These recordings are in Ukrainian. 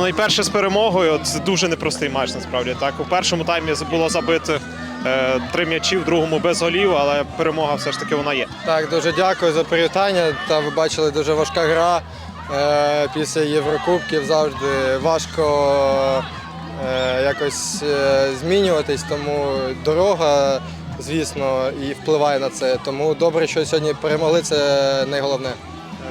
найперше з перемогою. Це дуже непростий матч, насправді. Так, у першому таймі було забито е, три м'ячі, в другому без голів, але перемога все ж таки вона є. Так, дуже дякую за привітання. Та ви бачили дуже важка гра. Е, Після Єврокубків завжди важко е, якось е, змінюватись, тому дорога, звісно, і впливає на це. Тому добре, що сьогодні перемогли, це найголовне.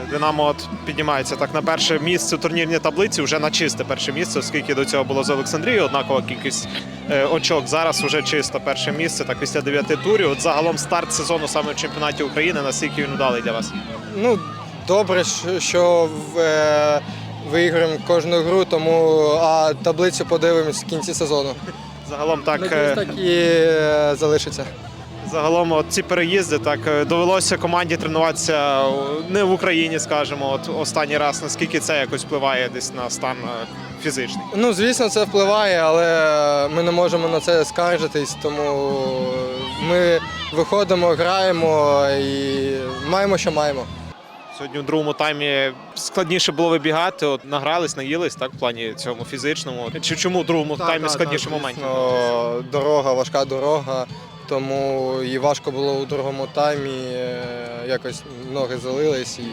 Е, Динамо от піднімається так на перше місце у турнірній таблиці, вже на чисте перше місце, оскільки до цього було з Олександрією однакова кількість е, очок. Зараз вже чисто перше місце, так після дев'яти турів. От загалом старт сезону саме в чемпіонаті України. Наскільки він вдалий для вас? Ну, добре, що- е, виграємо кожну гру, тому а таблицю подивимось в кінці сезону. Загалом так. е, Надіюсь, так і е, залишиться. Загалом, от ці переїзди так е, довелося команді тренуватися не в Україні, скажімо, от останній раз. Наскільки це якось впливає десь на стан е, фізичний? Ну, звісно, це впливає, але ми не можемо на це скаржитись, тому ми виходимо, граємо і маємо, що маємо. Сьогодні у другому таймі складніше було вибігати. От награлись, наїлись так в плані цьому фізичному. Чи чому у другому таймі складніше моментів? Звісно, Дорога, важка дорога, тому і важко було у другому таймі. е, Якось ноги залились і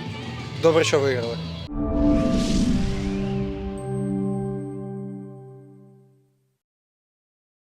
добре, що виграли.